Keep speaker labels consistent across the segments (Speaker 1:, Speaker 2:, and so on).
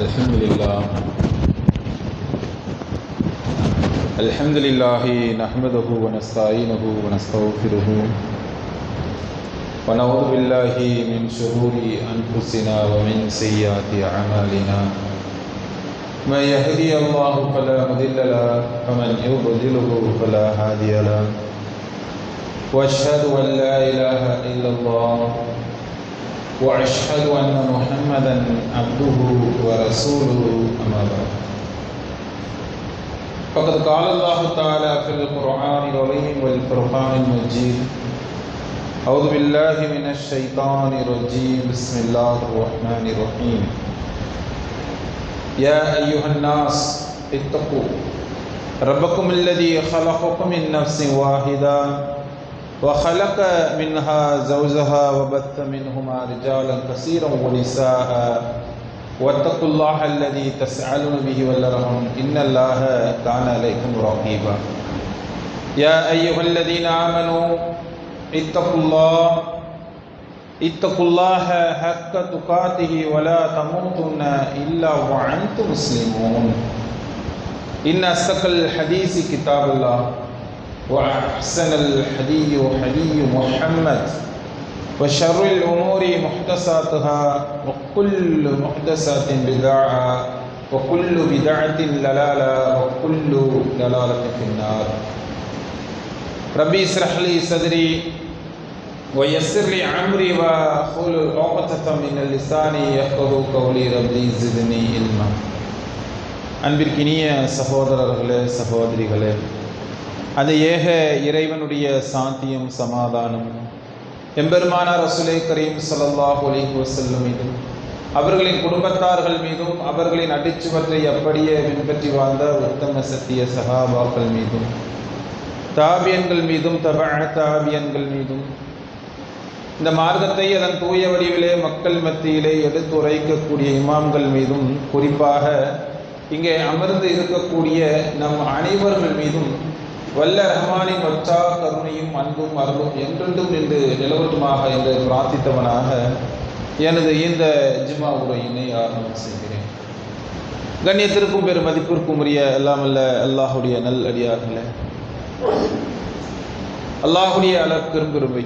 Speaker 1: الحمد لله. الحمد لله نحمده ونستعينه ونستغفره. ونعوذ بالله من شرور أنفسنا ومن سيئات أعمالنا. من يهدي الله فلا مضل له ومن يضلله فلا هادي له. وأشهد أن لا إله إلا الله وأشهد أن محمدا عبده ورسوله أما بعد. فقد قال الله تعالى في القرآن العظيم والفرقان المجيد أعوذ بالله من الشيطان الرجيم بسم الله الرحمن الرحيم. يا أيها الناس اتقوا ربكم الذي خلقكم من نفس واحدة وخلق منها زوجها وبث منهما رجالا كثيرا ونساء. واتقوا الله الذي تسألون به والأرحم إن الله كان عليكم رقيبا. يا أيها الذين آمنوا اتقوا الله. اتقوا الله حق تقاته ولا تموتن إلا وأنتم مسلمون. إن أصدق الحديث كتاب الله. وأحسن الحدي حدي محمد وشر الأمور محدثاتها وكل محدثات بدعة وكل بدعة دلالة وكل دلالة في النار ربي اشرح لي صدري ويسر لي عمري واحلل عقدة من اللسان يفقهوا قولي ربي زدني علما அன்பிற்கினிய சகோதரர்களே சகோதரிகளே அந்த ஏக இறைவனுடைய சாந்தியும் சமாதானம். எம்பெருமானார் ரசுலை கரீம் சல்லாஹூ அலைஹி செல்லும் மீதும் அவர்களின் குடும்பத்தார்கள் மீதும் அவர்களின் அடிச்சுவற்றை அப்படியே பின்பற்றி வாழ்ந்த உத்தம சத்திய சகாபாக்கள் மீதும் தாபியன்கள் மீதும் தப தாவியன்கள் மீதும் இந்த மார்க்கத்தை அதன் தூய வடிவிலே மக்கள் மத்தியிலே எடுத்துரைக்கக்கூடிய இமாம்கள் மீதும் குறிப்பாக இங்கே அமர்ந்து இருக்கக்கூடிய நம் அனைவர்கள் மீதும் வல்ல ரஹ்மானின் வச்சா கருணையும் அன்பும் அருளும் என்றென்றும் என்று நிலவட்டுமாக என்று பிரார்த்தித்தவனாக எனது இந்த ஜிமா உரையினை ஆரம்பம் செய்கிறேன். கண்ணியத்திற்கும் பெரும் மதிப்பிற்கும் உரிய எல்லாம் அல்ல அல்லாஹுடைய நல் அடியார்களே. அல்லாஹுடைய அளப்பெரும் பெருமை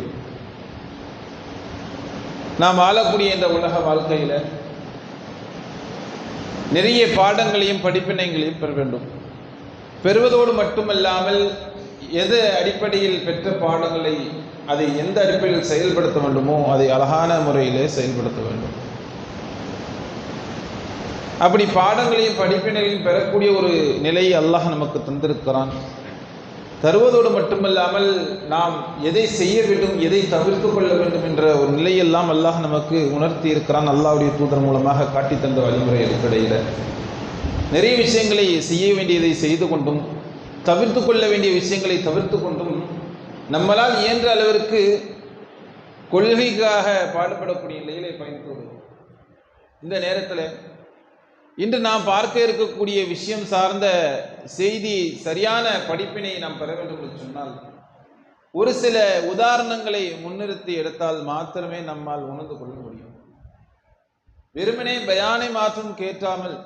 Speaker 1: நாம் ஆளக்கூடிய இந்த உலக வாழ்க்கையில் நிறைய பாடங்களையும் படிப்பினைகளையும் பெற வேண்டும். பெறுவதோடு மட்டுமல்லாமல் எது அடிப்படையில் பெற்ற பாடங்களை அதை எந்த அடிப்படையில் செயல்படுத்த வேண்டுமோ அதை அழகான முறையிலே செயல்படுத்த வேண்டும். அப்படி பாடங்களையும் படிப்பினையும் பெறக்கூடிய ஒரு நிலையை அல்லாஹ் நமக்கு தந்திருக்கிறான். தருவதோடு மட்டுமல்லாமல் நாம் எதை செய்ய வேண்டும் எதை தவிர்த்து கொள்ள வேண்டும் என்ற ஒரு நிலையெல்லாம் அல்லாஹ் நமக்கு உணர்த்தி இருக்கிறான். அல்லாவுடைய தூதர் மூலமாக காட்டி தந்த வழிமுறை அடிப்படையில் நிறைய விஷயங்களை செய்ய வேண்டியதை செய்து கொண்டும் தவிர்த்து கொள்ள வேண்டிய விஷயங்களை தவிர்த்து கொண்டும் நம்மளால் இயன்ற அளவிற்கு கொள்கைக்காக பாடுபடக்கூடிய நிலையிலே பயணித்து இந்த நேரத்தில் இன்று நாம் பார்க்க இருக்கக்கூடிய விஷயம் சார்ந்த செய்தி சரியான படிப்பினை நாம் பெற வேண்டும் என்று சொன்னால் ஒரு சில உதாரணங்களை முன்னிறுத்தி எடுத்தால் மாத்திரமே நம்மால் உணர்ந்து கொள்ள முடியும். வெறுமனே பயானை மாற்றம் கேட்டாமல்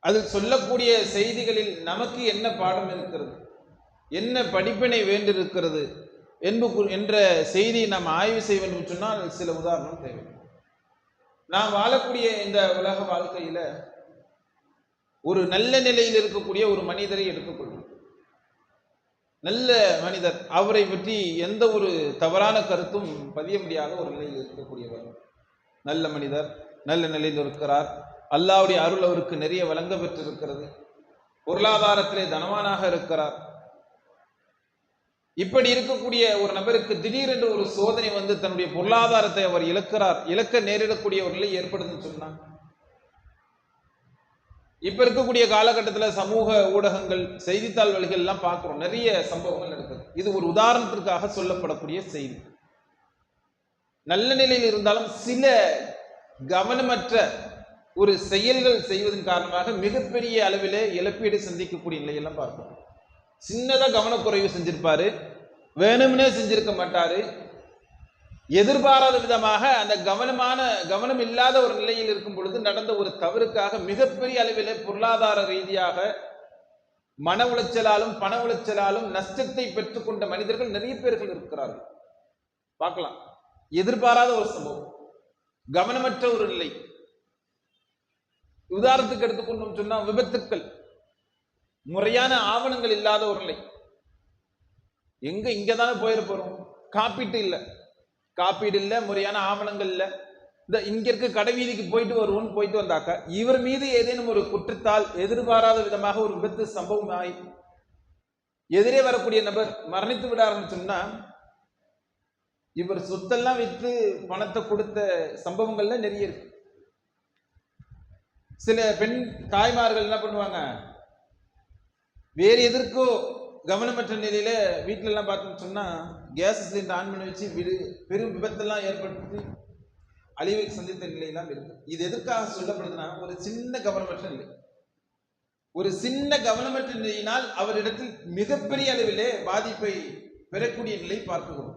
Speaker 1: அதில் சொல்லக்கூடிய செய்திகளில் நமக்கு என்ன பாடம் இருக்கிறது? என்ன படிப்பினை வேண்டியிருக்கிறது? என்பு என்ற செய்தியை நாம் ஆய்வு செய்ய வேண்டும் சொன்னால் சில உதாரணம் தேவை. நாம் வாழக்கூடிய இந்த உலக வாழ்க்கையில் ஒரு நல்ல நிலையில் இருக்கக்கூடிய ஒரு மனிதரை எடுத்துக்கொள்வோம். நல்ல மனிதர் அவரை பற்றி எந்த ஒரு தவறான கருத்தும் பதிய முடியாத ஒரு நிலையில் இருக்கக்கூடியவர். நல்ல மனிதர் நல்ல நிலையில் இருக்கிறார். அல்லாவுடைய அருள் அவருக்கு நிறைய வழங்க பெற்றிருக்கிறது. பொருளாதாரத்திலே தனவானாக இருக்கிறார். இப்படி இருக்கக்கூடிய ஒரு நபருக்கு திடீரென்று ஒரு சோதனை வந்து தன்னுடைய பொருளாதாரத்தை அவர் இழக்கிறார். இழக்க நேரிடக்கூடிய ஒரு நிலை ஏற்படுதுன்னு சொன்னார் இப்ப இருக்கக்கூடிய காலகட்டத்தில் சமூக ஊடகங்கள் செய்தித்தாள் வழிகள் எல்லாம் பார்க்கிறோம். நிறைய சம்பவங்கள் நடக்குது. இது ஒரு உதாரணத்திற்காக சொல்லப்படக்கூடிய செய்தி. நல்ல நிலையில் இருந்தாலும் சில கவனமற்ற ஒரு செயல்கள் செய்வதன் காரணமாக மிகப்பெரிய அளவில் இழப்பீடு சந்திக்கக்கூடிய நிலையெல்லாம் பார்ப்போம். சின்னதாக கவனக்குறைவு செஞ்சிருப்பாரு. வேணும்னே செஞ்சிருக்க மாட்டாரு. எதிர்பாராத விதமாக அந்த கவனமான கவனம் இல்லாத ஒரு நிலையில் இருக்கும் பொழுது நடந்த ஒரு தவறுக்காக மிகப்பெரிய அளவில் பொருளாதார ரீதியாக மன உளைச்சலாலும் பண உளைச்சலாலும் நஷ்டத்தை பெற்றுக்கொண்ட மனிதர்கள் நிறைய பேர்கள் இருக்கிறார்கள். பார்க்கலாம். எதிர்பாராத ஒரு சம்பவம். கவனமற்ற ஒரு நிலை. உதாரணத்துக்கு எடுத்துக்கொண்டோம் சொன்னா விபத்துக்கள். முறையான ஆவணங்கள் இல்லாத ஒரு நிலை. எங்க இங்க தானே போயிட போறோம்? காப்பீட்டு இல்லை. காப்பீடு இல்லை முறையான ஆவணங்கள் இல்லை. இந்த இங்க இருக்க கடை வீதிக்கு போயிட்டு வருவோம்னு போயிட்டு வந்தாக்க இவர் மீது ஏதேனும் ஒரு குற்றத்தால் எதிர்பாராத விதமாக ஒரு விபத்து சம்பவம் ஆகி எதிரே வரக்கூடிய நபர் மரணித்து விடாருன்னு சொன்னா இவர் சொத்தெல்லாம் விற்று பணத்தை கொடுத்த சம்பவங்கள்ல நிறைய இருக்கு. சில பெண் தாய்மார்கள் என்ன பண்ணுவாங்க? வேறு எதற்கோ கவனமற்ற நிலையில வீட்டில எல்லாம் பார்த்தோம்னு சொன்னா கேஸ் சிலிண்டர் ஆன் பண்ணி வச்சு விடு பெரும் விபத்தெல்லாம் ஏற்படுத்தி அழிவை சந்தித்த நிலையெல்லாம் இருக்கு. இது எதற்காக சொல்லப்படுதுன்னா ஒரு சின்ன கவனமற்ற நிலை. ஒரு சின்ன கவனமற்ற நிலையினால் அவரிடத்தில் மிகப்பெரிய அளவிலே பாதிப்பை பெறக்கூடிய நிலை பார்க்கிறோம்.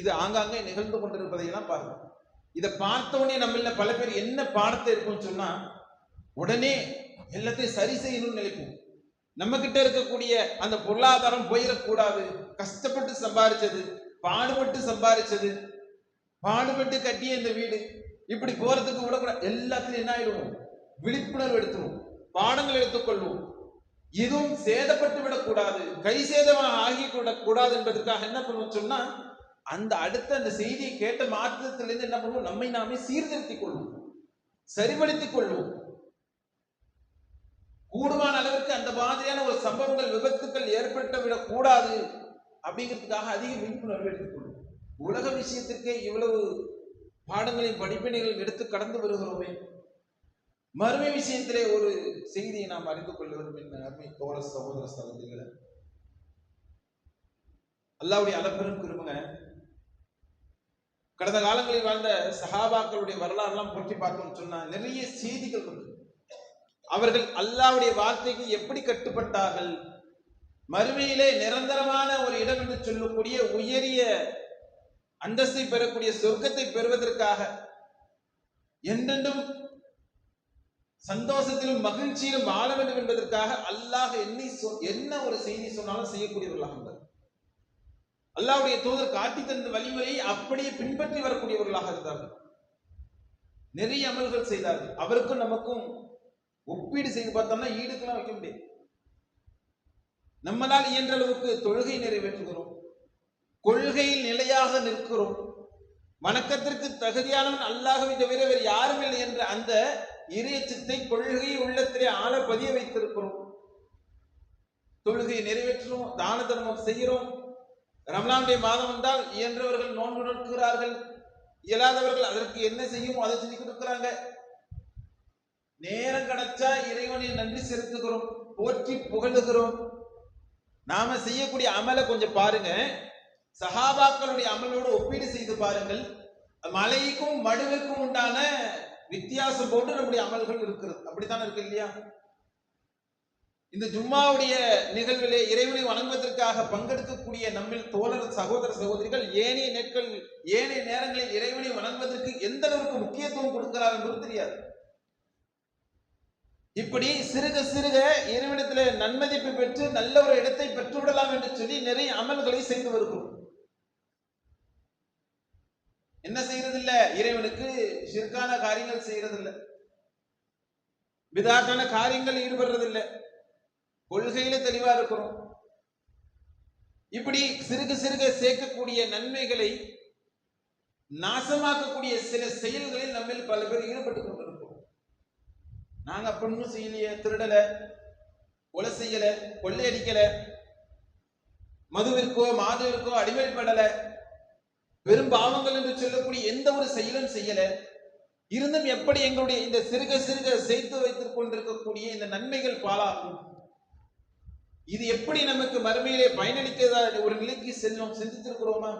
Speaker 1: இது ஆங்காங்கே நிகழ்ந்து கொண்டிருப்பதையெல்லாம் பார்க்கிறோம். இதை பார்த்தோடனே நம்ம பல பேர் என்ன பாடத்தை இருக்கும்னு சொன்னா உடனே எல்லாத்தையும் சரி செய்யணும்னு நினைப்போம். நம்ம கிட்ட இருக்கக்கூடிய அந்த பொருளாதாரம் போயிடக்கூடாது. கஷ்டப்பட்டு சம்பாரிச்சது பாடுபட்டு சம்பாரிச்சது பாடுபட்டு கட்டிய இந்த வீடு இப்படி போறதுக்கு விடக்கூடாது எல்லாத்துலயும் என்ன ஆயிடுவோம்? விழிப்புணர்வு எடுத்துருவோம். பாடங்கள் எடுத்துக்கொள்வோம். இதுவும் சேதப்பட்டு விடக்கூடாது. கை சேதமாக ஆகி கூடாது என்பதற்காக என்ன பண்ணுவோம் சொன்னா அந்த அடுத்த அந்த செய்தியை கேட்ட மாற்றத்திலிருந்து என்ன பண்ணுவோம்? நம்மை நாமே சீர்திருத்திக் கொள்வோம். சரிபடுத்திக் கொள்வோம். கூடுமான அளவுக்கு அந்த மாதிரியான ஒரு சம்பவங்கள் விபத்துக்கள் ஏற்பட்டு விடக்கூடாது அப்படிங்கிறதுக்காக அதிக விழிப்புணர்வு எடுத்துக்கொள்ளும். உலக விஷயத்திற்கே இவ்வளவு பாடங்களின் படிப்பினைகள் எடுத்து கடந்து வருகிறோமே. மறுமை விஷயத்திலே ஒரு செய்தியை நாம் அறிந்து கொள்ள வேண்டும் என்ற அருமை தோழ சகோதர சகோதரிகளை. அல்லாவுடைய அளப்பெரும் கிருபங்க. கடந்த காலங்களில் வாழ்ந்த சஹாபாக்களுடைய வரலாறுலாம் பொற்றி பார்த்தோம்னு சொன்னா நிறைய செய்திகள் இருக்கு அவர்கள் அல்லாவுடைய வார்த்தைக்கு எப்படி கட்டுப்பட்டார்கள்? மறுமையிலே நிரந்தரமான ஒரு இடம் என்று சொல்லக்கூடிய உயரிய அந்தஸ்தை பெறக்கூடிய சொர்க்கத்தை பெறுவதற்காக என்றென்றும் சந்தோஷத்திலும் மகிழ்ச்சியிலும் வாழ வேண்டும் என்பதற்காக அல்லாஹ் என்னை என்ன ஒரு செய்தி சொன்னாலும் செய்யக்கூடியவர்களாக இருந்தார். அல்லாவுடைய தூதர் காட்டி தந்த வழிமுறையை அப்படியே பின்பற்றி வரக்கூடியவர்களாக இருந்தார்கள். நிறைய அமல்கள் செய்தார்கள். அவருக்கும் நமக்கும் ஒப்பீடு செய்து பார்த்தோம்னா ஈடுக்கெல்லாம் வைக்க முடியாது. நம்மளால் இயன்ற அளவுக்கு தொழுகை நிறைவேற்றுகிறோம். கொள்கையில் நிலையாக நிற்கிறோம். வணக்கத்திற்கு தகுதியானவன் அல்லாகவே தவிர வேறு யாரும் இல்லை என்ற அந்த இறையச்சத்தை கொள்கை உள்ளத்திலே ஆள பதிய வைத்திருக்கிறோம். தொழுகையை நிறைவேற்றுறோம் தான தர்மம் செய்கிறோம். ரமலானுடைய மாதம் வந்தால் இயன்றவர்கள் நோன்பு நோக்குகிறார்கள் இயலாதவர்கள் அதற்கு என்ன செய்யும் அதை செஞ்சு கொடுக்கிறாங்க. நேரம் கிடைச்சா இறைவனை நன்றி செலுத்துகிறோம் போற்றி புகழுகிறோம். நாம செய்யக்கூடிய அமலை கொஞ்சம் பாருங்க. சஹாபாக்களுடைய அமலோடு ஒப்பீடு செய்து பாருங்கள். மலைக்கும் மடுவிற்கும் உண்டான வித்தியாசம் போட்டு நம்முடைய அமல்கள் இருக்கிறது. அப்படித்தானே இருக்கு இல்லையா? இந்த ஜும்மாவுடைய நிகழ்விலே இறைவனை வணங்குவதற்காக பங்கெடுக்கக்கூடிய நம்மில் தோழர் சகோதர சகோதரிகள் ஏனைய நேட்கள் ஏனைய நேரங்களில் இறைவனை வணங்குவதற்கு எந்த அளவுக்கு முக்கியத்துவம் கொடுக்கிறார் என்பது தெரியாது. இப்படி சிறுக சிறுக இறைவனத்துல நன்மதிப்பு பெற்று நல்ல ஒரு இடத்தை பெற்றுவிடலாம் என்று சொல்லி நிறைய அமல்களை செய்து வருகிறோம். என்ன செய்யறதில்ல? இறைவனுக்கு சிற்கான காரியங்கள் செய்யறதில்ல. விதாக்கான காரியங்கள் ஈடுபடுறதில்லை. கொள்கையில தெளிவா இருக்கிறோம். இப்படி சிறுக சிறுக சேர்க்கக்கூடிய நன்மைகளை நாசமாக்கக்கூடிய சில செயல்களில் நம்ம பல பேர் ஈடுபட்டு கொண்டிருக்கிறோம். நாங்க அப்படின்னு செய்யலையே திருடல கொலை செய்யல கொள்ளையடிக்கல. மதுவிற்கோ மாதுவிற்கோ அடிமைப்படல. பெரும் பாவங்கள் என்று சொல்லக்கூடிய எந்த ஒரு செயலும் செய்யல. இருந்தும் எப்படி எங்களுடைய இந்த சிறுக சிறுக சேர்த்து வைத்துக் கொண்டிருக்கக்கூடிய இந்த நன்மைகள் பாலாகும் இது எப்படி நமக்கு மறுமையிலே பயனளிக்கிறதா? ஒரு நிலைக்கு செல்லும் சிந்தித்திருக்கிறோமா?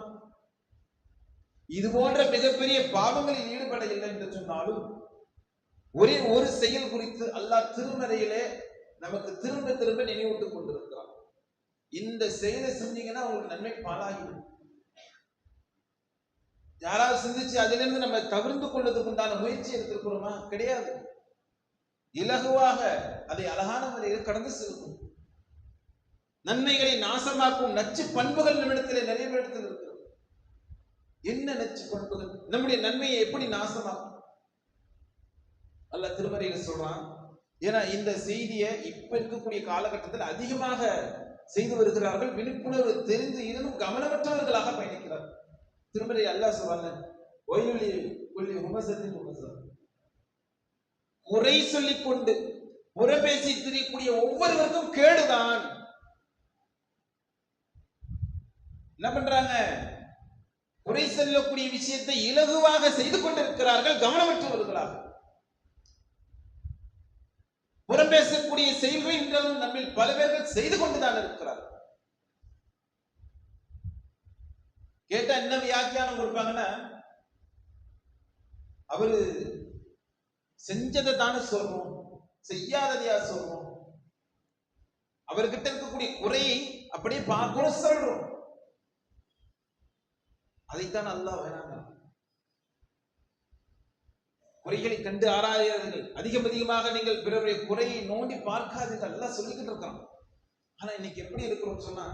Speaker 1: இது போன்ற மிகப்பெரிய பாவங்களில் ஈடுபட இல்லை என்று சொன்னாலும் ஒரே ஒரு செயல் குறித்து அல்லாஹ் திருமறையிலே நமக்கு திரும்ப திரும்ப நினைவூட்டுக் கொண்டிருக்கிறான். இந்த செயலை செஞ்சீங்கன்னா உங்களுக்கு நன்மை பாலாகிடும் யாராவது சிந்திச்சு அதிலிருந்து நம்ம தவிர்த்து கொள்வதற்கு உண்டான முயற்சி எடுத்திருக்கிறோமா? கிடையாது. இலகுவாக அதை அழகான முறையில் கடந்து செல்லும் நன்மைகளை நாசமாக்கும் நச்சு பண்புகள் நம்மிடத்திலே நிறைய இடத்தில் இருக்கிறது என்ன நச்சு பண்புகள்? நம்முடைய நன்மையை எப்படி நாசமாக்கும்? அல்ல திருமறையில் சொல்றான் ஏன்னா இந்த செய்தியை இப்ப இருக்கக்கூடிய காலகட்டத்தில் அதிகமாக செய்து வருகிறார்கள். விழிப்புணர்வு தெரிந்து இருந்தும் கவனமற்றவர்களாக பயணிக்கிறார். திருமறை அல்லாஹ் சொல்றாங்க ஒய்யொலி ஒல்லி உமசத்தின் உமசம். குறை சொல்லிக் கொண்டு முறை பேசி திரியக்கூடிய ஒவ்வொருவருக்கும் கேடுதான். என்ன பண்றாங்க? குறை சொல்லக்கூடிய விஷயத்தை இலகுவாக செய்து கொண்டிருக்கிறார்கள் கவனமற்றவர்களாக. புறம் பேசக்கூடிய செயல்கள் இன்றும் நம்மில் பல பேர்கள் செய்து கொண்டுதான் இருக்கிறார் கேட்டா என்ன வியாக்கியானம் கொடுப்பாங்கன்னா அவரு செஞ்சதை தானே சொல்றோம் செய்யாததையா சொல்றோம். அவர்கிட்ட இருக்கக்கூடிய குறையை அப்படியே பார்க்கிறோம் சொல்றோம். அதைத்தான் நல்லா வேணாங்க. குறைகளை கண்டு ஆராயாதீர்கள். அதிகம் அதிகமாக நீங்கள் பிறருடைய குறையை நோண்டி பார்க்காதீர்கள் எல்லாம் சொல்லிக்கிட்டு இருக்கிறோம் ஆனா இன்னைக்கு எப்படி இருக்கிறோம் சொன்னா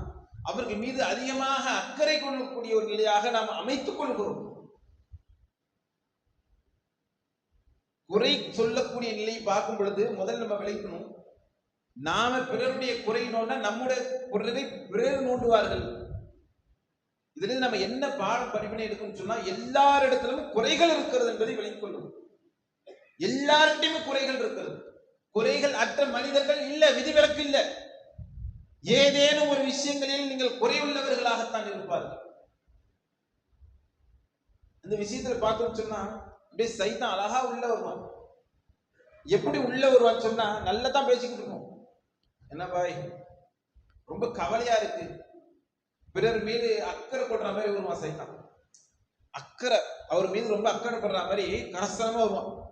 Speaker 1: அவர்கள் மீது அதிகமாக அக்கறை கொள்ளக்கூடிய ஒரு நிலையாக நாம் அமைத்துக் கொள்கிறோம். குறை சொல்லக்கூடிய நிலையை பார்க்கும் பொழுது முதல் நம்ம விளைக்கணும். நாம பிறருடைய குறை நோண்ட நம்முடைய குறை பிறர் நோண்டுவார்கள். இதுல நம்ம என்ன பாடம் படிப்பினை எடுக்கணும்னு சொன்னா எல்லாரிடத்திலும் குறைகள் இருக்கிறது என்பதை விளங்கிக் கொள்ளும். எல்லார்கிட்டையுமே குறைகள் இருக்கிறது. குறைகள் அற்ற மனிதர்கள் இல்ல விதிவிலக்கு இல்ல. ஏதேனும் ஒரு விஷயங்களில் நீங்கள் குறையுள்ளவர்களாகத்தான் இருப்பார்கள். இந்த விஷயத்துல பார்த்தோம்னு சொன்னா அப்படியே சைத்தான் அழகா உள்ள வருவான். எப்படி உள்ள வருவான்னு சொன்னா நல்லா தான் பேசிக்கிட்டு இருக்கும் என்ன பாய்? ரொம்ப கவலையா இருக்கு. பிறர் மீது அக்கறை கொள்ற மாதிரி வருவான் சைத்தான். அக்கறை அவர் மீது ரொம்ப அக்கறை படுற மாதிரி கரசனமா வருவான்.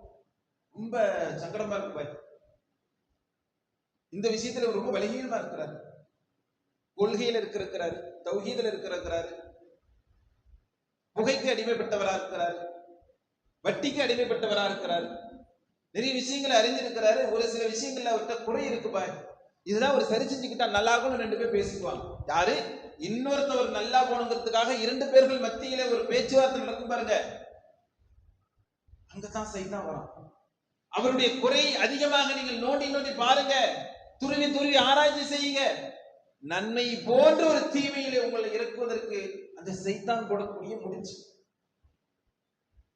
Speaker 1: ரொம்ப சங்கடமா இருக்கு பாய். இந்த விஷயத்துல ரொம்ப பலகீனமா இருக்கிறார். கொள்கையில இருக்கிறாரு தௌஹீதில் இருக்கிறாரு. புகைக்கு அடிமைப்பட்டவரா இருக்கிறார். வட்டிக்கு அடிமைப்பட்டவரா இருக்கிறார். நிறைய விஷயங்களை அறிஞ்சிருக்கிறாரு. ஒரு சில விஷயங்கள்ல அவர்கிட்ட குறை இருக்கு பாய். இதெல்லாம் ஒரு சரி செஞ்சுக்கிட்டா நல்லா இருக்கும்னு ரெண்டு பேர் பேசிக்குவாங்க. யாரு? இன்னொருத்தவர் நல்லா போகணுங்கிறதுக்காக இரண்டு பேர்கள் மத்தியில ஒரு பேச்சுவார்த்தை நடக்கும் பாருங்க. அங்கதான் சைதான் வரும் அவருடைய குறை அதிகமாக நீங்கள் நோண்டி நோண்டி பாருங்க. துருவி துருவி ஆராய்ச்சி செய்யுங்க. நன்மை போன்ற ஒரு தீமையிலே உங்களை இறக்குவதற்கு அந்த செய்தான் போடக்கூடிய முடிச்சு.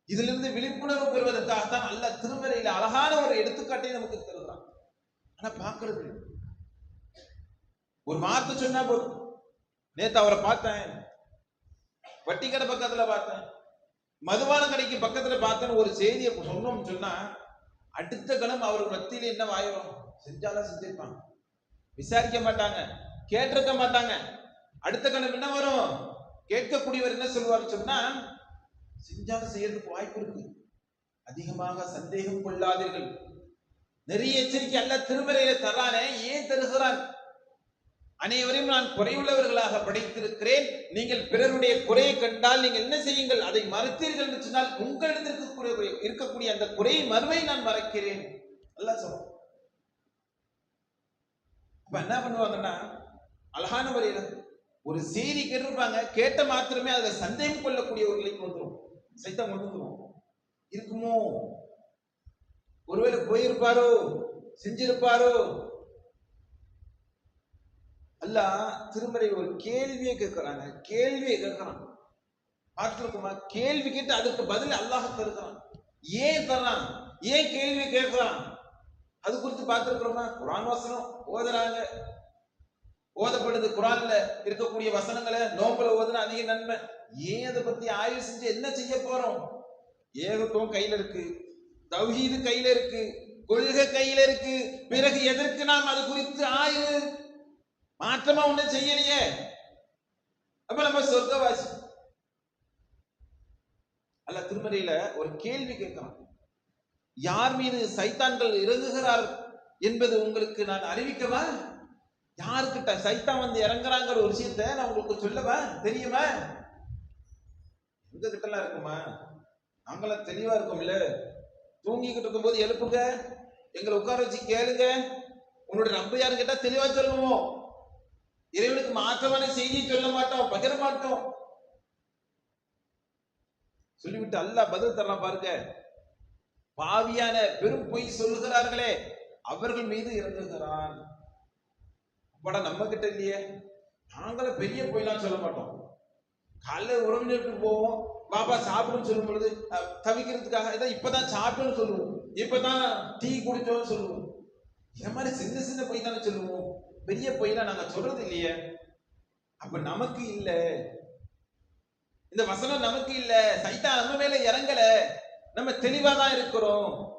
Speaker 1: இதிலிருந்து விழிப்புணர்வு பெறுவதற்காகத்தான் அல்ல திருமறையில அழகான ஒரு எடுத்துக்காட்டை நமக்கு தருகிறான். ஆனா பாக்குறது ஒரு வார்த்தை சொன்னா போதும். நேத்து அவரை பார்த்தேன். வட்டி கடை பக்கத்துல பார்த்தேன். மதுபான கடைக்கு பக்கத்துல பார்த்தேன்னு ஒரு செய்தியை சொன்னோம்னு சொன்னா அடுத்த கணம் அவர் மத்தியில் என்ன வாயிரும் செஞ்சாலும் செஞ்சிருப்பாங்க விசாரிக்க மாட்டாங்க. கேட்டிருக்க மாட்டாங்க. அடுத்த கணம் என்ன வரும்? கேட்கக்கூடியவர் என்ன சொல்லுவார் சொன்னா செஞ்சாலும் செய்யறதுக்கு வாய்ப்பு இருக்கு. அதிகமாக சந்தேகம் கொள்ளாதீர்கள். நிறைய எச்சரிக்கை அல்ல திருமறையில தரானே ஏன் தருகிறான் அனைவரையும் நான் குறையுள்ளவர்களாக படைத்திருக்கிறேன். நீங்கள் பிறருடைய குறையை கண்டால் நீங்கள் என்ன செய்யுங்கள்? அதை மறுத்தீர்கள் என்று சொன்னால் உங்களிடத்தில் இருக்கக்கூடிய இருக்கக்கூடிய அந்த குறையை மறுவை நான் மறக்கிறேன். அல்ல சொல்றோம் அப்ப என்ன பண்ணுவாங்கன்னா அழகான முறையில ஒரு செய்தி கேட்டிருப்பாங்க. கேட்ட மாத்திரமே அதுல சந்தேகம் கொள்ளக்கூடியவர்களுக்கு வந்துடும் சைத்தம் கொண்டு இருக்குமோ? ஒருவேளை போயிருப்பாரோ? செஞ்சிருப்பாரோ? அல்லாஹ் திருமறை ஒரு கேள்வியை கேட்கிறாங்க கேள்வியை கேட்கிறான். பார்த்துருக்குமா கேள்வி கேட்டு அதுக்கு பதில் அல்லாஹ் தருகிறான். ஏன் தர்றான்? ஏன் கேள்வி கேட்கிறான்? அது குறித்து பார்த்துருக்குறோமா? குரான் வசனம் ஓதுறாங்க. ஓதப்படுது குரான்ல இருக்கக்கூடிய வசனங்களை நோம்பல ஓதுனா அதிக நன்மை. ஏன் அதை பத்தி ஆய்வு செஞ்சு என்ன செய்ய போறோம்? ஏகத்துவம் கையில இருக்கு. தௌஹீது கையில இருக்கு. கொள்கை கையில இருக்கு. பிறகு எதற்கு நாம் அது குறித்து ஆய்வு மாற்றமா ஒன்றும் செய்யலையே. அப்ப நம்ம சொர்க்கவாசி. அல்ல திருமறையில ஒரு கேள்வி கேட்கிறான். யார் மீது சைத்தான்கள் இறங்குகிறார் என்பது உங்களுக்கு நான் அறிவிக்கவா? யாருக்கிட்ட சைத்தான் வந்து இறங்குறாங்கிற ஒரு விஷயத்த நான் உங்களுக்கு சொல்லவா? தெரியுமா? உங்க கிட்டலாம் இருக்குமா? நாங்களாம் தெளிவா இருக்கோம்ல. தூங்கிக்கிட்டு இருக்கும்போது எழுப்புங்க. எங்களை உட்கார வச்சு கேளுங்க. உன்னோட ரப்ப யாரு கேட்டா தெளிவா சொல்லுவோம். இறைவனுக்கு மாற்றமான செய்தியை சொல்ல மாட்டோம் பகிர மாட்டோம். சொல்லிவிட்டு அல்லாஹ் பதில் தரலாம் பாருங்க. பாவியான பெரும் பொய் சொல்லுகிறார்களே அவர்கள் மீது இறங்குகிறான் அப்பாடா நம்ம கிட்ட இல்லையே. நாங்களும் பெரிய பொய்லாம் சொல்ல மாட்டோம். காலைல உறவினருக்கு போவோம். பாப்பா சாப்பிடுன்னு சொல்லும் பொழுது தவிக்கிறதுக்காக இதான் இப்பதான் சாப்பிட்டுன்னு சொல்லுவோம். இப்பதான் டீ குடிச்சோம்னு சொல்லுவோம். இந்த மாதிரி சின்ன சின்ன பொய் தானே சொல்லுவோம். பெரிய பொய்லாம் நாங்க சொல்றது இல்லையே? அப்ப நமக்கு இல்ல. இந்த வசனம் நமக்கு இல்ல. சைத்தா நம்ம மேல இறங்கல. நம்ம தெளிவா தான் இருக்கிறோம்.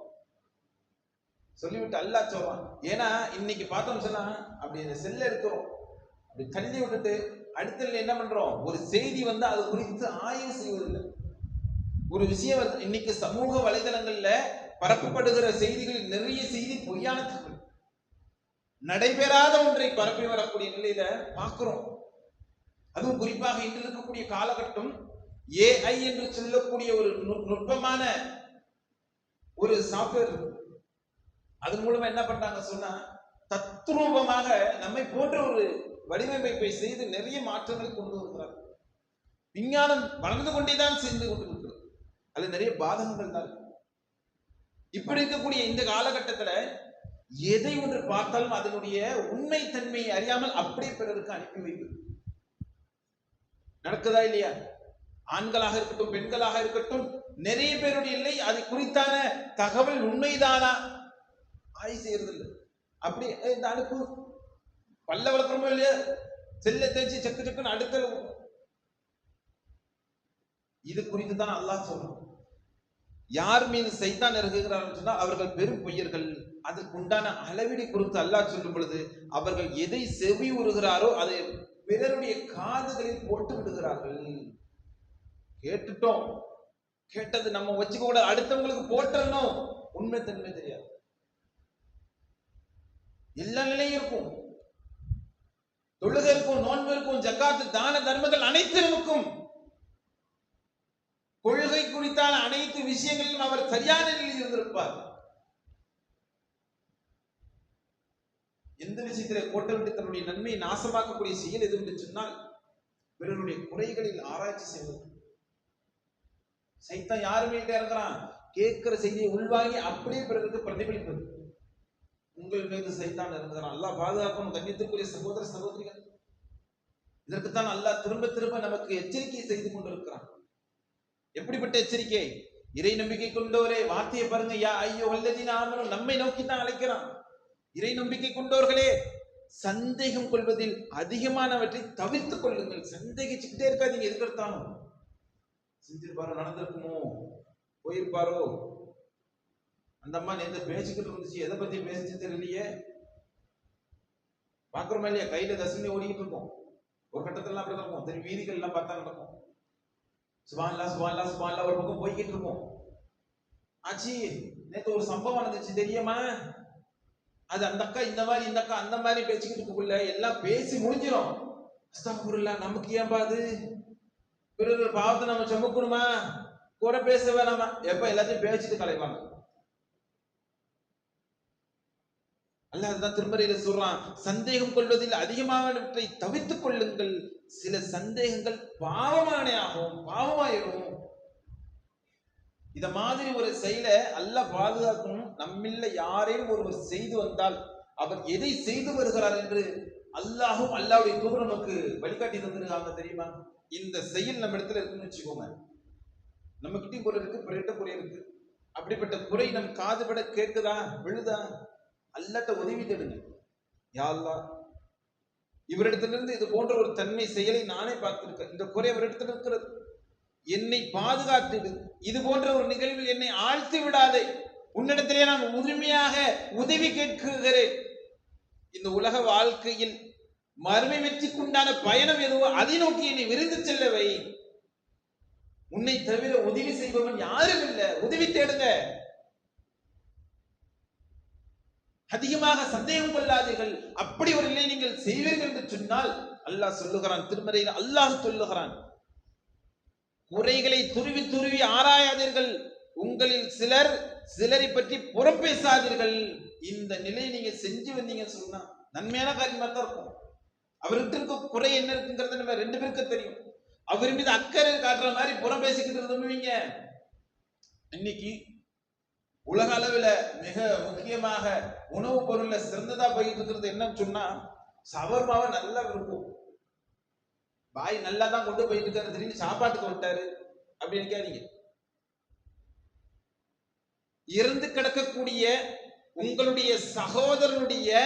Speaker 1: சொல்லிவிட்டு அல்லா சொல்றான். ஏன்னா இன்னைக்கு பார்த்தோம் சொன்னா அப்படி இந்த செல்ல இருக்கிறோம். அப்படி தள்ளி விட்டுட்டு அடுத்த என்ன பண்றோம்? ஒரு செய்தி வந்து அது குறித்து ஆய்வு செய்வதில்லை. ஒரு விஷயம் வந்து இன்னைக்கு சமூக வலைதளங்கள்ல பரப்பப்படுகிற செய்திகள் நிறைய செய்தி பொய்யான தகவல். நடைபெறாத ஒன்றை பரப்பி வரக்கூடிய நிலையில பார்க்கிறோம். அதுவும் குறிப்பாக இன்று இருக்கக்கூடிய காலகட்டம் ஏஐ என்று சொல்லக்கூடிய ஒரு நுட்- நுட்பமான ஒரு சாஃப்ட்வேர் அது மூலமா என்ன பண்றாங்க சொன்னா தத்ரூபமாக நம்மை போன்ற ஒரு வடிவமைப்பை செய்து நிறைய மாற்றங்களை கொண்டு வருகிறார். விஞ்ஞானம் வளர்ந்து கொண்டேதான் சென்று கொண்டிருக்கிறது. அது நிறைய பாதகங்கள் தான் இப்படி இருக்கக்கூடிய இந்த காலகட்டத்துல எதை ஒன்று பார்த்தாலும் அதனுடைய உண்மை தன்மையை அறியாமல் அப்படியே பிறருக்கு அனுப்பி வைப்பது. நடக்குதா இல்லையா? ஆண்களாக இருக்கட்டும் பெண்களாக இருக்கட்டும் நிறைய பேருடைய இல்லை அது குறித்தான தகவல் உண்மைதானா? ஆய் செய்யறதில்லை. அப்படி இந்த அனுப்பு. பல்ல வளர்க்குறமோ இல்லையா? செல்ல தேய்ச்சி செக்கு செக்குன்னு அடுத்த இது குறித்து தான் அல்லாஹ் சொல்றான். யார் மீது சைத்தான் இருக்குகிறார்கள் சொன்னால் அவர்கள் பெரும் பொய்யர்கள். அதற்கு உண்டான அளவீடு குறித்து அல்லாஹ் சொல்லும் பொழுது அவர்கள் எதை செவி உறுகிறாரோ அதை பிறருடைய காதுகளில் போட்டு விடுகிறார்கள். கேட்டுட்டோம். கேட்டது நம்ம வச்சுக்க கூட அடுத்தவங்களுக்கு போட்டணும் உண்மை தன்மை தெரியாது. எல்லா நிலையும் இருக்கும். தொழுகை இருக்கும் நோன்பு இருக்கும் ஜக்காத்து தான தர்மங்கள் அனைத்து இருக்கும் கொள்கை குறித்தான அனைத்து விஷயங்களிலும் அவர் சரியான நிலையில் இருந்திருப்பார். எந்த விஷயத்திலே கோட்டமிட்டு தன்னுடைய நன்மையை நாசமாக்கக்கூடிய செயல் எது என்று சொன்னால் பிறருடைய குறைகளில் ஆராய்ச்சி செய்வது. சைத்தான் யாருமே இறங்குறான்? கேட்கிற செய்தியை உள்வாங்கி அப்படியே பிறருக்கு பிரதிபலிப்பது. உங்கள் மீது சைத்தான் இருக்கிறான் அல்லாஹ் பாதுகாக்கணும் கண்ணியத்திற்குரிய சகோதர சகோதரிகள். இதற்குத்தான் அல்லாஹ் திரும்ப திரும்ப நமக்கு எச்சரிக்கை செய்து கொண்டிருக்கிறான். எப்படிப்பட்ட எச்சரிக்கை? இறை நம்பிக்கை கொண்டோரே வார்த்தையை பாருங்க. யா ஐயோ வல்லதின் ஆமனும் நம்மை நோக்கி தான் அழைக்கிறான். இறை நம்பிக்கை கொண்டவர்களே சந்தேகம் கொள்வதில் அதிகமானவற்றை தவிர்த்துக் கொள்ளுங்கள். சந்தேகிச்சுக்கிட்டே இருக்காதீங்க எதுக்கெடுத்தாலும் செஞ்சிருப்பாரோ நடந்திருக்குமோ போயிருப்பாரோ? அந்த அம்மா நேற்று பேசிக்கிட்டு இருந்துச்சு? எதை பத்தி பேசிச்சு தெரியலையே. பாக்குறோமா இல்லையா? கையில தசமி ஓடிக்கிட்டு இருக்கும். ஒரு கட்டத்துல அப்படி தான் இருக்கும் திரும்பி வீதிகள் எல்லாம் பார்த்தா நடக்கும். சுபான்லா சுபான்லா சுபான்லா ஒரு பக்கம் போய்கிட்டு இருக்கும். ஆச்சி நேற்று ஒரு சம்பவம் நடந்துச்சு தெரியுமா? அது அந்த அக்கா இந்த மாதிரி இந்த அக்கா அந்த மாதிரி பேசிக்கிட்டு இருக்கக்குள்ள எல்லாம் பேசி முடிஞ்சிடும் அஸ்தகுருல்லா நமக்கு ஏன்பா அது? பிறகு பாவத்தை நம்ம சுமக்கணுமா கூட பேச வேணாமா? எப்ப எல்லாத்தையும் பேசிட்டு கலைவாங்க அல்ல அதுதான் திருமறையில சொல்றான் சந்தேகம் கொள்வதில் அதிகமானவற்றை தவிர்த்துக் கொள்ளுங்கள். சில சந்தேகங்கள் பாவமானே ஆகும் பாவமாயிரும். இத மாதிரி ஒரு செயலை அல்ல பாதுகாக்கணும். நம்மில்ல யாரேனும் ஒருவர் செய்து வந்தால் அவர் எதை செய்து வருகிறார் என்று அல்லாஹும் அல்லாவுடைய தூதர் நமக்கு வழிகாட்டி தந்திருக்காங்க தெரியுமா? இந்த செயல் நம்ம இடத்துல இருக்குன்னு வச்சுக்கோங்க. நம்ம கிட்டயும் குறை இருக்கு பிறகிட்ட குறை இருக்கு. அப்படிப்பட்ட குறை நம் காதுபட கேட்குதா? விழுதா? அல்லாட்ட உதவி தேடுங்க. யாழ்லா இவரிடத்திலிருந்து இது போன்ற ஒரு தன்மை செயலை நானே பார்த்திருக்கேன். இந்த குறை அவரிடத்தில் இருக்கிறது. என்னை பாதுகாத்துவிடு இது போன்ற ஒரு நிகழ்வு என்னை ஆழ்த்தி விடாதே. உன்னிடத்திலே நான் உரிமையாக உதவி கேட்கிறேன். இந்த உலக வாழ்க்கையில் மறுமை வெற்றிக்குண்டான பயணம் எதுவோ அதை நோக்கி என்னை விருந்து செல்லவை உன்னை தவிர உதவி செய்பவன் யாரும் இல்லை. உதவி தேடுங்க. அதிகமாக சந்தேகம் கொள்ளாதீர்கள். அப்படி ஒரு நிலை நீங்கள் செய்வீர்கள் என்று சொன்னால் அல்லாஹ் சொல்லுகிறான் திருமறையில் அல்லாஹ் சொல்லுகிறான் குறைகளை துருவி துருவி ஆராயாதீர்கள். உங்களில் சிலர் சிலரை பற்றி புறம் பேசாதீர்கள் இந்த நிலையை நீங்க செஞ்சு வந்தீங்க சொன்னா நன்மையான காரியமா தான் இருக்கும். அவர்கிட்ட இருக்க குறை என்ன இருக்குங்கிறது நம்ம ரெண்டு பேருக்கு தெரியும். அவர் மீது அக்கறை காட்டுற மாதிரி புறம் பேசிக்கிட்டு இருந்தவங்க இன்னைக்கு உலக அளவில் மிக முக்கியமாக உணவுப் பொருள்ல சிறந்ததா போயிட்டு இருக்கிறது என்னன்னு சொன்னா சவர்மாவை நல்லா இருக்கும். பாய் நல்லா தான் கொண்டு போயிட்டு இருக்காரு. திடீர்னு சாப்பாட்டுக்கு விட்டாரு அப்படி நினைக்காதீங்க. இருந்து கிடக்கக்கூடிய உங்களுடைய சகோதரனுடைய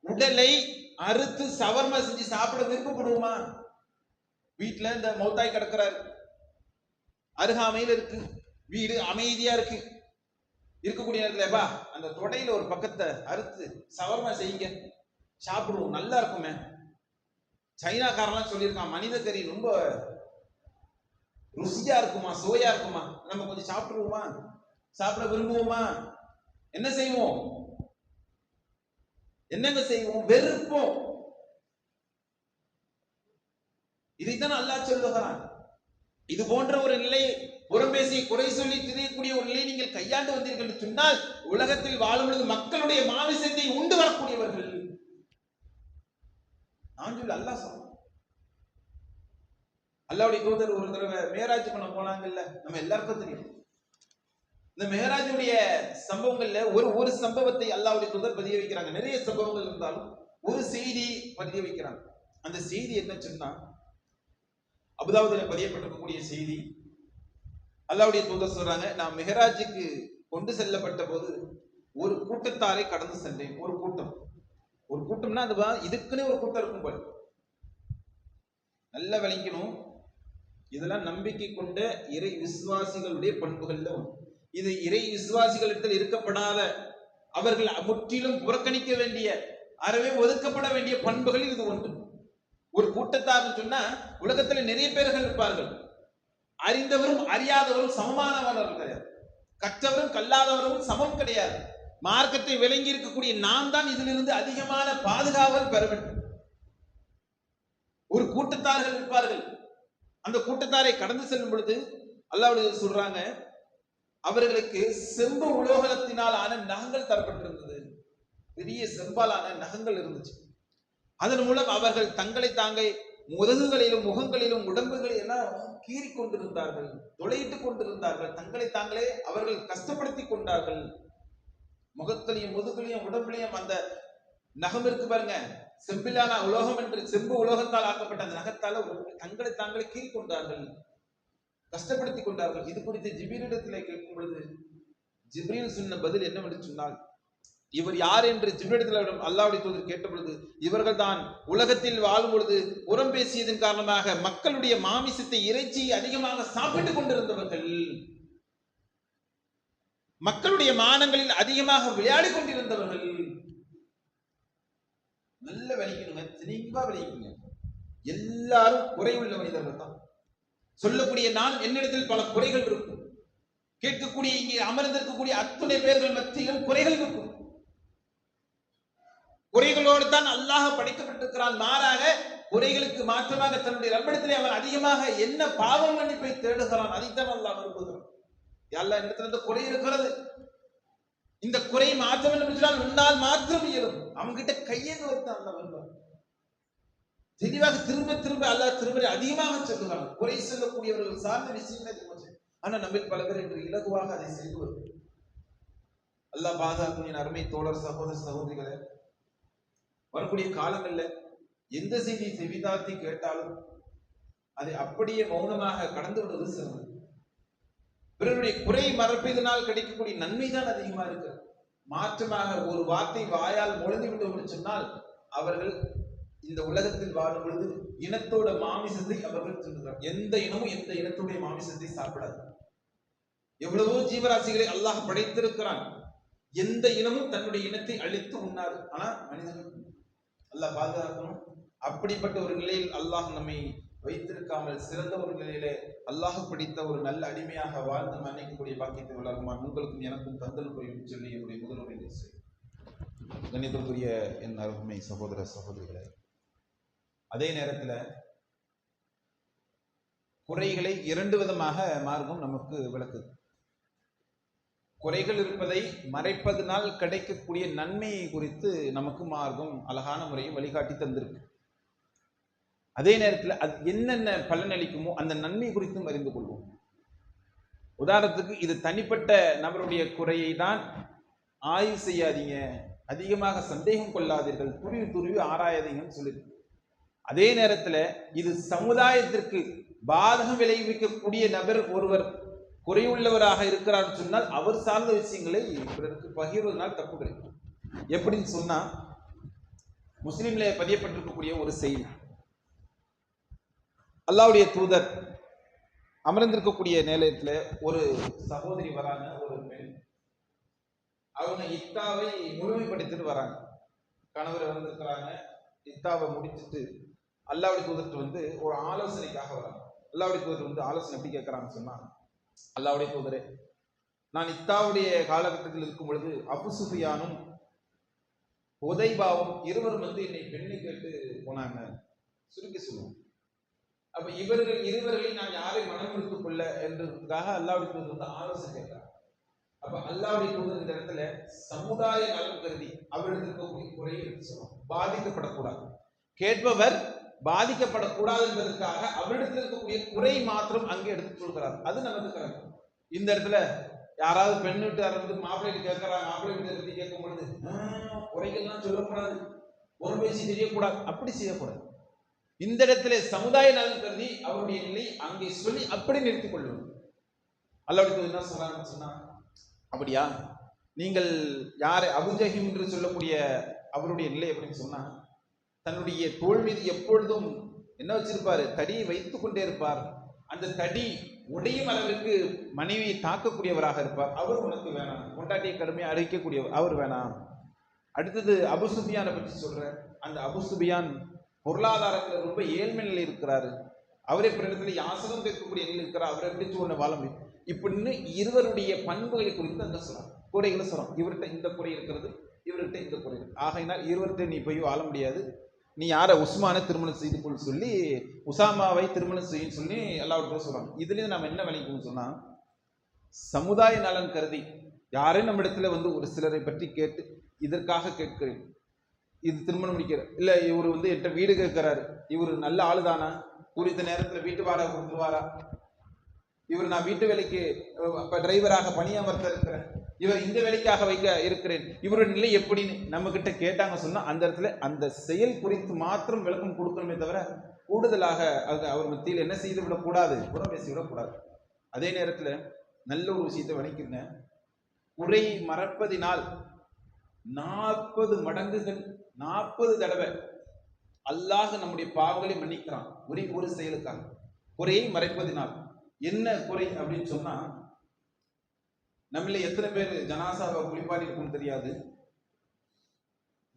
Speaker 1: உடலை அறுத்து சவர்மா செஞ்சு சாப்பிட விருப்பப்படுவோமா? வீட்டுல இந்த மௌத்தாய் கிடக்கிறாரு. அருகாமையில் இருக்கு. வீடு அமைதியா இருக்கு. இருக்கக்கூடிய நேரத்துல அந்த தொடையில ஒரு பக்கத்தை அறுத்து சவர்மா செய்யுங்க. சாப்பிடுவோம். நல்லா இருக்குமே. சைனாக்காரெல்லாம் சொல்லியிருக்கான் மனித கறி ரொம்ப ருசியா இருக்குமா சுவையா இருக்குமா? நம்ம கொஞ்சம் சாப்பிட்டுருவோமா? சாப்பிட விரும்புவோமா? என்ன செய்வோம்? என்னங்க செய்வோம்? வெறுப்போம். இதைத்தான் அல்லாஹ் சொல்லுகிறான். இது போன்ற ஒரு நிலை புறம்பேசி குறை சொல்லி திரியக்கூடிய ஒரு நிலை நீங்கள் கையாண்டு வந்தீர்கள் சொன்னால் உலகத்தில் வாழும் பொழுது மக்களுடைய மாமிசத்தை உண்டு வரக்கூடியவர்கள் நான் சொல்ல அல்லாஹ் சொன்னான். அல்லாவுடைய தூதர் ஒரு தடவை மேராஜ் பண்ண போனாங்கல்ல நம்ம எல்லாருக்கும் தெரியும். இந்த மேராஜுடைய சம்பவங்கள்ல ஒரு ஒரு சம்பவத்தை அல்லாவுடைய தூதர் பதிய வைக்கிறாங்க நிறைய சம்பவங்கள் இருந்தாலும் ஒரு செய்தி பதிய வைக்கிறாங்க அந்த செய்தி என்ன சொன்னா அபுதாபுல பதியப்பட்டிருக்கக்கூடிய செய்தி அல்லாவுடைய தூதர் சொல்றாங்க நான் மெஹராஜுக்கு கொண்டு செல்லப்பட்ட போது ஒரு கூட்டத்தாரை கடந்து சென்றேன். ஒரு கூட்டம். ஒரு கூட்டம்னா அது இதுக்குன்னே ஒரு கூட்டம் இருக்கும் போல. நல்லா விளங்கணும் இதெல்லாம் நம்பிக்கை கொண்ட இறை விசுவாசிகளுடைய பண்புகள்ல ஒன்று இது இறை விசுவாசிகளிடத்தில் இருக்கப்படாத அவர்கள் முற்றிலும் புறக்கணிக்க வேண்டிய அறவே ஒதுக்கப்பட வேண்டிய பண்புகளில் இது ஒன்று. ஒரு கூட்டத்தார்னு சொன்னா உலகத்துல நிறைய பேர்கள் இருப்பார்கள். அறிந்தவரும் அறியாதவரும் சமமானவர்கள் கிடையாது. கற்றவரும் கல்லாதவரும் சமம் கிடையாது. மார்க்கத்தை விளங்கி இருக்கக்கூடிய நாம் தான் இதிலிருந்து அதிகமான பாதுகாவல் பெற வேண்டும். ஒரு கூட்டத்தார்கள் இருப்பார்கள். அந்த கூட்டத்தாரை கடந்து செல்லும் பொழுது அல்லாவுடைய சொல்றாங்க அவர்களுக்கு செம்பு உலோகத்தினால் ஆன நகங்கள் தரப்பட்டிருந்தது. பெரிய செம்பாலான நகங்கள் இருந்துச்சு. அதன் மூலம் அவர்கள் தங்களை தாங்க முதுகுகளிலும் முகங்களிலும் உடம்புகளில் எல்லாம் கீறி கொண்டிருந்தார்கள் துளையிட்டுக் கொண்டிருந்தார்கள். தங்களை தாங்களே அவர்கள் கஷ்டப்படுத்தி கொண்டார்கள். முகத்திலையும் முதுகுலையும் உடம்புலையும் அந்த நகம் இருக்கு பாருங்க. செம்பிலான உலோகம் என்று செம்பு உலோகத்தால் ஆக்கப்பட்ட அந்த நகத்தால தங்களை தாங்களே கீழ் கொண்டார்கள். கஷ்டப்படுத்தி கொண்டார்கள். இது குறித்து ஜிபீரிடத்தில் கேட்கும் பொழுது ஜிப்ரீல் சொன்ன பதில் என்னவென்று சொன்னால் இவர் யார் என்று ஜிப்ரீலிடத்தில் அல்லாவுடைய தூதர் கேட்ட பொழுது இவர்கள் தான் உலகத்தில் வாழும் பொழுது உரம் பேசியதன் காரணமாக மக்களுடைய மாமிசத்தை இறைச்சி அதிகமாக சாப்பிட்டுக் கொண்டிருந்தவர்கள். மக்களுடைய மானங்களில் அதிகமாக விளையாடி கொண்டிருந்தவர்கள். நல்ல வலிக்கணுங்க தெளிவா வலிக்குங்க எல்லாரும் குறை உள்ள மனிதர்கள் தான். சொல்லக்கூடிய நான் என்னிடத்தில் பல குறைகள் இருக்கும். கேட்கக்கூடிய இங்கே அமர்ந்திருக்கக்கூடிய அத்துணை பேர்கள் மத்தியிலும் குறைகள் இருக்கும். குறைகளோடு தான் அல்லாஹ் படைக்கப்பட்டிருக்கிறான். மாறாக குறைகளுக்கு மாற்றமாக தன்னுடைய ரப்பிடத்திலே அவன் அதிகமாக என்ன பாவம் மன்னிப்பை தேடுகிறான் அதைத்தான் அல்லாஹ் விரும்புகிறான். எல்லா இடத்துல குறை இருக்கிறது. இந்த குறை மாற்ற வேண்டும் என்றால் உன்னால் மாற்றம் இயலும். அவங்கிட்ட கையேந்து வைத்தான் அல்ல தெளிவாக திரும்ப திரும்ப அல்லாஹ் திரும்ப அதிகமாக சொல்லுகிறான் குறை சொல்லக்கூடியவர்கள் சார்ந்த விஷயமே அதிகமாக ஆனா நம்ம பல பேர் இன்று இலகுவாக அதை செய்து வருகிறோம் அல்லாஹ் பாதுகாக்கும் அருமை தோழர் சகோதர சகோதரிகளே வரக்கூடிய காலங்கள்ல எந்த செய்தி செவிதாத்தி கேட்டாலும் அதை அப்படியே மௌனமாக கடந்து விடுவது சிறந்தது பிறருடைய குறை மறப்பதனால் கிடைக்கக்கூடிய நன்மை தான் அதிகமா இருக்கு. மாற்றமாக ஒரு வார்த்தை வாயால் முழுந்து விட்டோம் சொன்னால் அவர்கள் இந்த உலகத்தில் வாழும் பொழுது இனத்தோட மாமிசத்தை அவர்கள் சொல்லுகிறார் எந்த இனமும் எந்த இனத்துடைய மாமிசத்தை சாப்பிடாது. எவ்வளவோ ஜீவராசிகளை அல்லாஹ் படைத்திருக்கிறான். எந்த இனமும் தன்னுடைய இனத்தை அழித்து உண்ணாது. ஆனா மனிதர்கள் அல்லாஹ் பாதுகாக்கணும். அப்படிப்பட்ட ஒரு நிலையில் அல்லாஹ் நம்மை வைத்திருக்காமல் சிறந்த ஒரு நிலையிலே அல்லாஹ் பிடித்த ஒரு நல்ல அடிமையாக வாழ்ந்து மன்னிக்கக்கூடிய பாக்கியத்தை வளருமான் உங்களுக்கும் எனக்கும் தந்தல் புரியும் சொல்லி என்னுடைய முதல்வரை கணிதத்துக்குரிய என் அருமை சகோதர சகோதரிகளை அதே நேரத்தில் குறைகளை இரண்டு விதமாக மார்க்கம் நமக்கு விளக்குது. குறைகள் இருப்பதை மறைப்பதனால் கிடைக்கக்கூடிய நன்மையை குறித்து நமக்கு மார்க்கம் அழகான முறையை வழிகாட்டி தந்திருக்கு. அதே நேரத்தில் அது என்னென்ன பலனளிக்குமோ அந்த நன்மை குறித்தும் அறிந்து கொள்வோம். உதாரணத்துக்கு இது தனிப்பட்ட நபருடைய குறையை தான் ஆய்வு செய்யாதீங்க. அதிகமாக சந்தேகம் கொள்ளாதீர்கள். துருவி துருவி ஆராயாதீங்கன்னு சொல்லியிருக்கு அதே நேரத்தில் இது சமுதாயத்திற்கு பாதகம் விளைவிக்கக்கூடிய நபர் ஒருவர் குறையுள்ளவராக இருக்கிறார் சொன்னால் அவர் சார்ந்த விஷயங்களை பிறருக்கு பகிர்வதனால் தப்பு கிடைக்கும். எப்படின்னு சொன்னால் முஸ்லிம்ல பதியப்பட்டிருக்கக்கூடிய ஒரு செய்தி அல்லாவுடைய தூதர் அமர்ந்திருக்கக்கூடிய நிலையத்துல ஒரு சகோதரி வராங்க ஒரு பெண். அவங்க இத்தாவை முழுமைப்படுத்திட்டு வராங்க. கணவர் வந்திருக்கிறாங்க இத்தாவை முடிச்சுட்டு அல்லாவுடைய தூதர்கிட்ட வந்து ஒரு ஆலோசனைக்காக வராங்க. அல்லாவுடைய தூதர் வந்து ஆலோசனை எப்படி கேட்கறாங்கன்னு சொன்னா அல்லாவுடைய தூதரே நான் இத்தாவுடைய காலகட்டத்தில் இருக்கும் பொழுது அபு சுஃபியானும் உதைபாவும் இருவரும் வந்து என்னை பெண்ணை கேட்டு போனாங்க. சுருக்கி சொல்லுவோம். அப்ப இவர்கள் இருவர்களில் நான் யாரை மனம் கொடுத்துக் கொள்ள என்றதுக்காக அல்லாவுடைய தூதர் வந்து ஆலோசனை கேட்கிறார் அப்ப அல்லாவுடைய தூதர் இந்த இடத்துல சமுதாய நலம் கருதி அவர்களுக்கு இருக்கக்கூடிய குறையை எடுத்து சொல்லுவோம் பாதிக்கப்படக்கூடாது. கேட்பவர் பாதிக்கப்படக்கூடாது என்பதற்காக அவரிடத்தில் இருக்கக்கூடிய குறை மாத்திரம் அங்கே எடுத்துக் கொள்கிறார். அது நமக்கு கணக்கு. இந்த இடத்துல யாராவது பெண் வீட்டார் வந்து மாப்பிள்ளை கேட்கிறாங்க மாப்பிள்ளை வீட்டை பத்தி கேட்கும் பொழுது குறைகள்லாம் சொல்லக்கூடாது. ஒரு பேசி தெரியக்கூடாது. அப்படி செய்யக்கூடாது. இந்த இடத்துல சமுதாய நலன் கருதி அவருடைய நிலை அங்கே சொல்லி அப்படி நிறுத்திக் கொள்ளும். அல்லாவுடைய என்ன சொல்றாங்கன்னு சொன்னா அப்படியா? நீங்கள் யாரை அபுஜஹிம் என்று சொல்லக்கூடிய அவருடைய நிலை அப்படின்னு சொன்னா தன்னுடைய தோல் மீது எப்பொழுதும் என்ன வச்சிருப்பாரு? தடியை வைத்துக் கொண்டே இருப்பார். அந்த தடி உடையும் அளவிற்கு மனைவியை தாக்கக்கூடியவராக இருப்பார். அவர் உனக்கு வேணாம். கொண்டாட்டியை கடுமையை அழைக்கக்கூடியவர் அவர் வேணாம். அடுத்தது அபுசுபியானை பற்றி சொல்ற அந்த அபுசுபியான் பொருளாதாரத்தில் ரொம்ப ஏழ்மை நிலை இருக்கிறாரு. அவரே பிறகு யாசகம் கேட்கக்கூடிய நிலையில் இருக்கிறார் அவரை எப்படி ஒன்று வாழ முடியும்? இப்படின்னு இருவருடைய பண்புகளை குறித்து அந்த சொல்றான் குறைகளை சொல்றோம் இவர்கிட்ட இந்த குறை இருக்கிறது இவர்கிட்ட இந்த குறை இருக்கு ஆகையினால் இருவர்கிட்ட நீ போய் வாழ முடியாது. நீ யாரை உஸ்மானை திருமணம் செய்து கொள் சொல்லி உசாமாவை திருமணம் செய்யும் சொல்லி எல்லாவற்றையும் சொல்றாங்க. இதுலேருந்து நம்ம என்ன விளைக்கணும் சொன்னால் சமுதாய நலன் கருதி யாரையும் நம்ம இடத்துல வந்து ஒரு சிலரை பற்றி கேட்டு இதற்காக கேட்கிறேன். இது திருமணம் முடிக்கிற இல்லை இவர் வந்து என்கிட்ட வீடு கேட்குறாரு. இவர் நல்ல ஆளுதானா? குறித்த நேரத்தில் வீட்டு வாடகை கொடுத்துருவாரா? இவர் நான் வீட்டு வேலைக்கு இப்போ டிரைவராக பணியமர்த்த இருக்கிறேன். இவர் இந்த வேலைக்காக வைக்க இருக்கிறேன். இவருடைய நிலை எப்படின்னு நம்ம கிட்ட கேட்டாங்க சொன்னா அந்த இடத்துல அந்த செயல் குறித்து மாத்திரம் விளக்கம் கொடுக்கணுமே தவிர கூடுதலாக அது அவர் மத்தியில் என்ன செய்து விடக்கூடாது? கூட பேசி விடக்கூடாது. அதே நேரத்தில் நல்ல ஒரு விஷயத்தை வணிக்கிறங்க குறை மறப்பதினால் நாற்பது மடங்குகள் நாற்பது தடவை அல்லாஹ் நம்முடைய பாவங்களை மன்னிக்கிறான். ஒரே ஒரு செயலுக்காக. குறையை மறைப்பதினால். என்ன குறை அப்படின்னு சொன்னா நம்மள எத்தனை பேர் ஜனாசாவை குளிப்பாட்டிருக்கும் தெரியாது.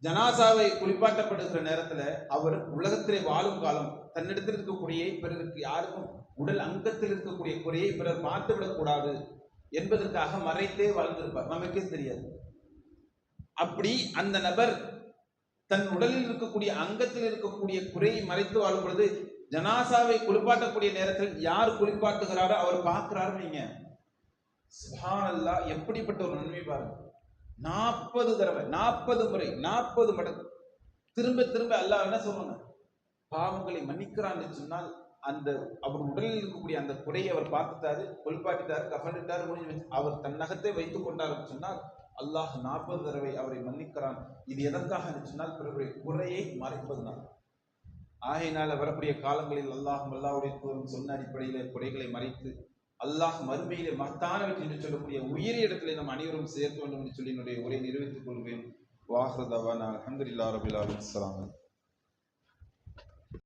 Speaker 1: ஜனாசாவை குளிப்பாட்டப்படுகிற நேரத்துல அவர் உலகத்திலே வாழும் காலம் தன்னிடத்தில் இருக்கக்கூடிய பிறருக்கு யாருக்கும் உடல் அங்கத்தில் இருக்கக்கூடிய குறையை பிறர் பார்த்து விடக்கூடாது என்பதற்காக மறைத்தே வாழ்ந்திருப்பார். நமக்கே தெரியாது. அப்படி அந்த நபர் தன் உடலில் இருக்கக்கூடிய அங்கத்தில் இருக்கக்கூடிய குறையை மறைத்து வாழும் பொழுது ஜனாசாவை குளிப்பாட்டக்கூடிய நேரத்தில் யார் குளிப்பாட்டுகிறாரோ அவர் பார்க்கிறாரு நீங்க. சுபானல்லா எப்படிப்பட்ட ஒரு நன்மை பாருங்க. நாற்பது தடவை நாற்பது முறை நாற்பது மடங்கு. திரும்ப திரும்ப அல்லாஹ் என்ன சொல்லுங்க பாவங்களை மன்னிக்கிறான்னு சொன்னால் அந்த அவர் உடலில் இருக்கக்கூடிய அந்த குறையை அவர் பார்த்துட்டாரு குளிப்பாட்டிட்டாரு கஃனிட்டாரு முடிஞ்சு அவர் தன்னகத்தை வைத்துக் கொண்டார் சொன்னால் அல்லாஹ் நாற்பது தடவை அவரை மன்னிக்கிறான். இது எதற்காக சொன்னால் பிறருடைய குறையை மறைப்பதுதான். ஆகையினால் வரக்கூடிய காலங்களில் அல்லாஹ் அல்லாவுடைய தூதன் சொன்ன அடிப்படையில குறைகளை மறைத்து அல்லாஹ் மறுமையிலே மகத்தானவற்றை என்று சொல்லக்கூடிய உயிரி இடத்திலே நம் அனைவரும் சேர்க்க வேண்டும் என்று சொல்லி என்னுடைய உரை நிரூபித்துக் கொள்வேன் வாஹ்ரதவான் அலமதுல்லா ரபில் அலுவலாம்